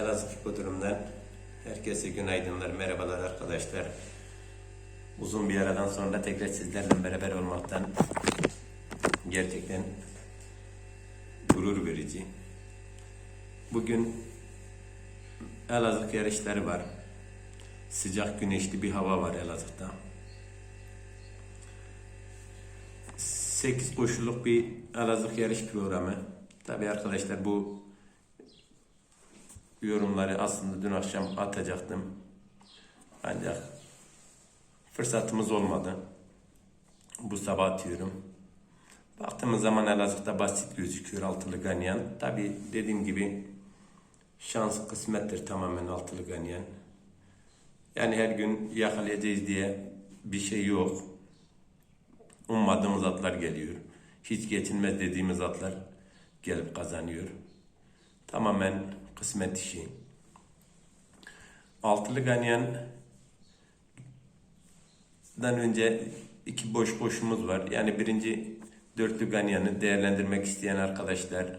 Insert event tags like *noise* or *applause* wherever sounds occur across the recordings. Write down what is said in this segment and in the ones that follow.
Elazığ Hipodrom'dan herkese günaydınlar, merhabalar arkadaşlar. Uzun bir aradan sonra tekrar sizlerle beraber olmaktan gerçekten gurur verici. Bugün Elazığ yarışları var. Sıcak güneşli bir hava var Elazığ'da. 8 koşuluk bir Elazığ yarış programı. Tabii arkadaşlar bu yorumları aslında dün akşam atacaktım. Ancak fırsatımız olmadı. Bu sabah atıyorum. Baktığımız zaman Elazığ'da basit gözüküyor altılı ganyan. Tabi dediğim gibi şans kısmettir tamamen altılı ganyan. Yani her gün yakalayacağız diye bir şey yok. Ummadığımız atlar geliyor. Hiç geçilmez dediğimiz atlar gelip kazanıyor. Tamamen kısmet işi. Altılı ganyan dan önce iki boş boşumuz var. Yani birinci dörtlü ganyanı değerlendirmek isteyen arkadaşlar.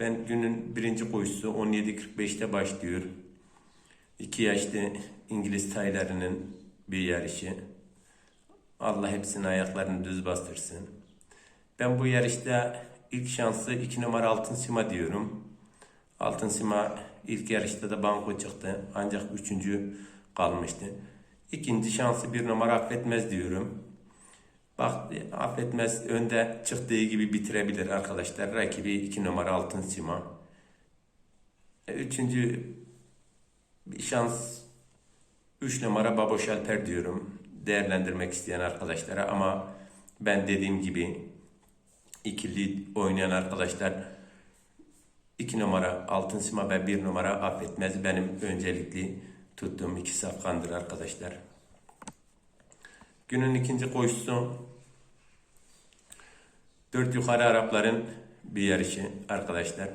Ben günün birinci koşusu 17.45'te başlıyor. İki yaşlı İngiliz taylarının bir yarışı. Allah hepsinin ayaklarını düz bastırsın. Ben bu yarışta ilk şansı 2 numara Altın Sima diyorum. Altın Sima ilk yarışta da banko çıktı. Ancak üçüncü kalmıştı. İkinci şansı bir numara affetmez diyorum. Bak affetmez önde çıktığı gibi bitirebilir arkadaşlar. Rakibi iki numara Altın Sima. E, Üçüncü bir şans 3 numara Baboş Alper diyorum. Değerlendirmek isteyen arkadaşlara ama ben dediğim gibi ikili oynayan arkadaşlar 2 numara Altın Sima ve 1 numara affetmez. Benim öncelikli tuttuğum iki safkandır arkadaşlar. Günün ikinci koşusu 4 yukarı Arapların bir yarışı arkadaşlar.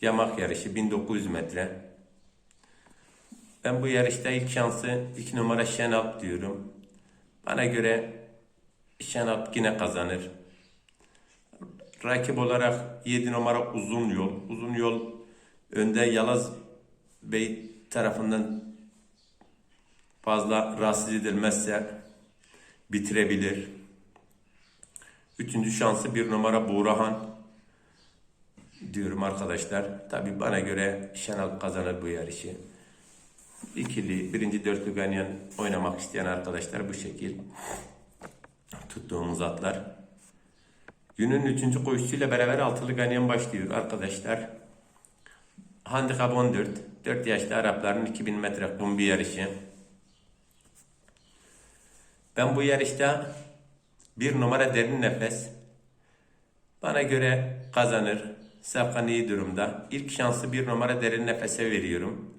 Yamak yarışı 1900 metre. Ben bu yarışta ilk şansı 2 numara Şenalp diyorum. Bana göre Şenalp yine kazanır. Rakip olarak 7 numara uzun yol. Uzun yol önde Yalaz Bey tarafından fazla rahatsız edilmezse bitirebilir. Üçüncü şansı bir numara Buğrahan diyorum arkadaşlar. Tabi bana göre Şenal kazanır bu yarışı. İkili, birinci dörtlü ganyan oynamak isteyen arkadaşlar bu şekil tuttuğumuz atlar. Günün üçüncü koşusuyla beraber altılı ganyan başlıyor arkadaşlar. Handikap 14. 4 yaşlı Arapların 2000 metre kum bir yarışı. Ben bu yarışta bir numara derin nefes. Bana göre kazanır. Safkan iyi durumda. İlk şansı bir numara derin nefese veriyorum.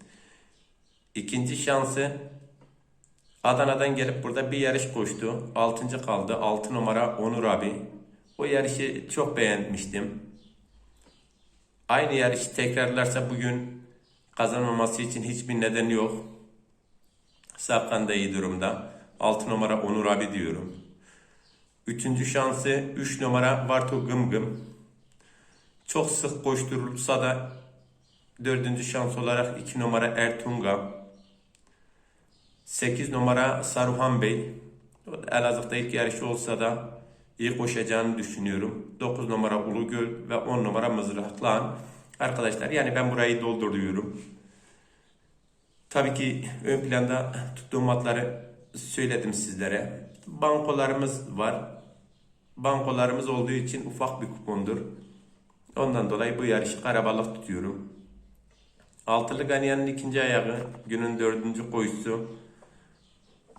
İkinci şansı Adana'dan gelip burada bir yarış koştu. Altıncı kaldı. Altı numara Onur abi. O yarışı çok beğenmiştim. Aynı yarışı tekrarlarsa bugün kazanmaması için hiçbir neden yok. Safkan da iyi durumda. 6 numara Onur abi diyorum. Üçüncü şansı 3 numara Bartu Gım Gım. Çok sık koşturulsa da dördüncü şans olarak 2 numara Ertunga. 8 numara Saruhan Bey. Elazığ'da ilk yarışı olsa da iyi koşacağını düşünüyorum. 9 numara Ulugöl ve 10 numara Mızraklan. Arkadaşlar yani ben burayı dolduruyorum. Tabii ki ön planda tuttuğum atları söyledim sizlere. Bankolarımız var. Bankolarımız olduğu için ufak bir kupondur. Ondan dolayı bu yarışı karabalık tutuyorum. Altılı Ganyan'ın ikinci ayağı günün dördüncü koşusu.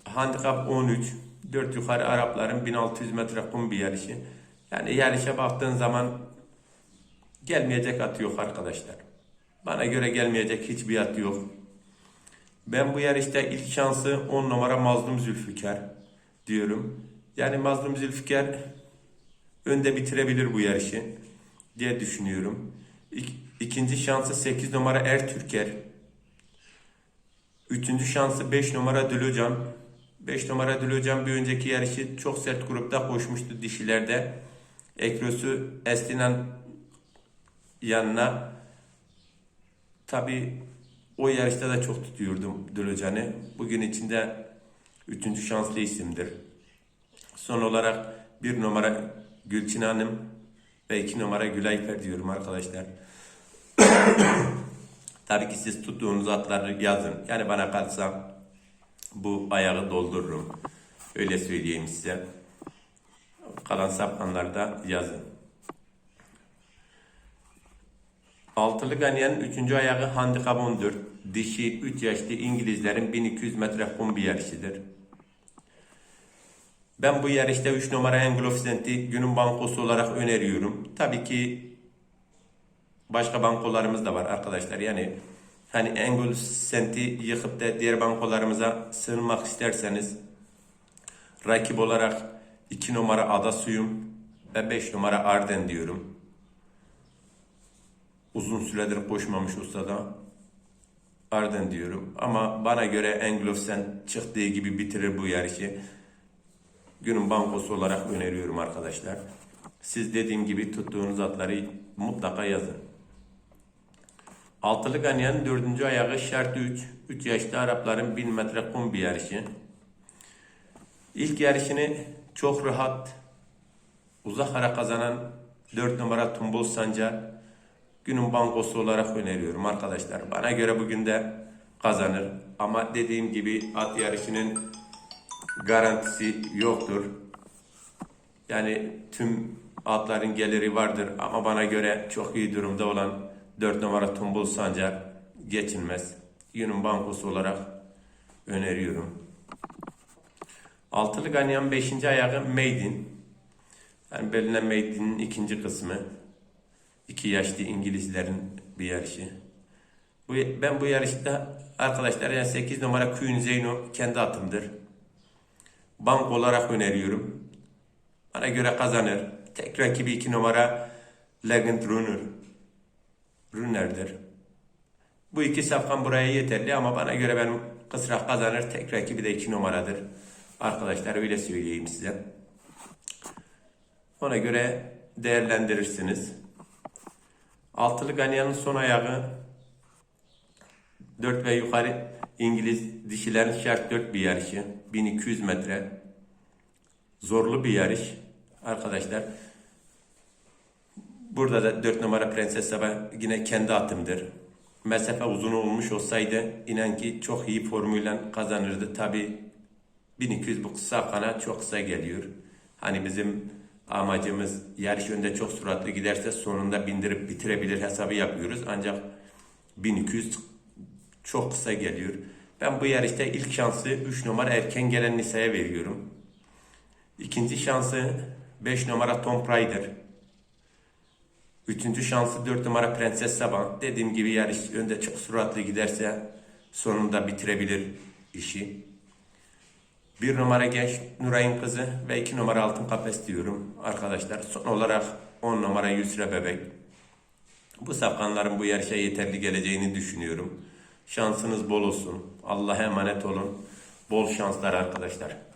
Handikap 13. 4 yukarı Arapların 1600 metre kum bir yarışı. Yani yarışa baktığın zaman gelmeyecek at yok arkadaşlar. Bana göre gelmeyecek hiçbir at yok. Ben bu yarışta ilk şansı 10 numara Mazlum Zülfikar diyorum. Yani Mazlum Zülfikar önde bitirebilir bu yarışı diye düşünüyorum. İk, ikinci şansı 8 numara Ertürker. Üçüncü şansı 5 numara Dülücan. 5 numara Dülücan bir önceki yarışı çok sert grupta koşmuştu dişilerde. Ekrosu Estinan yanına Tabi o yarışta da çok tutuyordum Dölöcan'ı. Bugün içinde üçüncü şanslı isimdir. Son olarak bir numara Gülçin Hanım ve iki numara Gülayfer diyorum arkadaşlar. *coughs* Tabii ki siz tuttuğunuz atları yazın. Yani bana kalsa bu ayağı doldururum. Öyle söyleyeyim size. Kalan saplanları da yazın. Altılı Ganyan'ın 3. ayağı handikap 14. Dişi 3 yaşlı İngilizlerin 1200 metre kum bir yarışıdır. Ben bu yarışta 3 numara Anglofisent'i günün bankosu olarak öneriyorum. Tabii ki başka bankolarımız da var arkadaşlar. Yani hani Anglofisent'i yıkıp da diğer bankolarımıza sığınmak isterseniz rakip olarak 2 numara Ada Suyum ve 5 numara Arden diyorum. Uzun süredir koşmamış ustada. Arden diyorum. Ama bana göre Anglofisent çıktığı gibi bitirir bu yarışı günün bankosu olarak öneriyorum arkadaşlar. Siz dediğim gibi tuttuğunuz atları mutlaka yazın. Altılı Ganyan'ın dördüncü ayağı şart 3. 3 yaşlı Arapların 1000 metre kum bir yarışı. İlk yarışını çok rahat uzak ara kazanan 4 numara Tumbul Sancar günün bankosu olarak öneriyorum arkadaşlar. Bana göre bugün de kazanır. Ama dediğim gibi at yarışının garantisi yoktur. Yani tüm atların geliri vardır ama bana göre çok iyi durumda olan 4 numara Tumbul Sancar geçilmez. Günün bankosu olarak öneriyorum. Altılı Ganyan 5. ayağı Maiden. Yani belirlen Maiden'in ikinci kısmı. İki yaşlı İngilizlerin bir yarışı. Bu, ben bu yarışta arkadaşlar yani 8 numara Queen Zeyno kendi atımdır bank olarak öneriyorum. Bana göre kazanır. Tek rakibi 2 numara Legend Runner. Runner'dir. Bu iki safkan buraya yeterli ama bana göre ben kısrak kazanır. Tek rakibi de 2 numaradır. Arkadaşlar öyle söyleyeyim size. Ona göre değerlendirirsiniz. Altılı Ganyan'ın son ayağı 4 ve yukarı İngiliz dişilerin şart 4 bir yarışı. 1200 metre. Zorlu bir yarış arkadaşlar. Burada da 4 numara Prenses Sabah yine kendi atımdır. Mesafe uzun olmuş olsaydı inan ki çok iyi formuyla kazanırdı. Tabi 1200 bu kısa kanat çok kısa geliyor. Hani bizim amacımız yarış önde çok süratli giderse sonunda bindirip bitirebilir hesabı yapıyoruz. Ancak 1200 çok kısa geliyor. Ben bu yarışta ilk şansı 3 numara erken gelen Nisa'ya veriyorum. İkinci şansı 5 numara Tom Prider. Üçüncü şansı 4 numara Prenses Saban. Dediğim gibi yarış önde çok süratli giderse sonunda bitirebilir işi. Bir numara genç Nuray'ın kızı ve iki numara altın kafes diyorum arkadaşlar. Son olarak 10 numara Yusra Bebek. Bu safkanların bu yarışa yeterli geleceğini düşünüyorum. Şansınız bol olsun. Allah'a emanet olun. Bol şanslar arkadaşlar.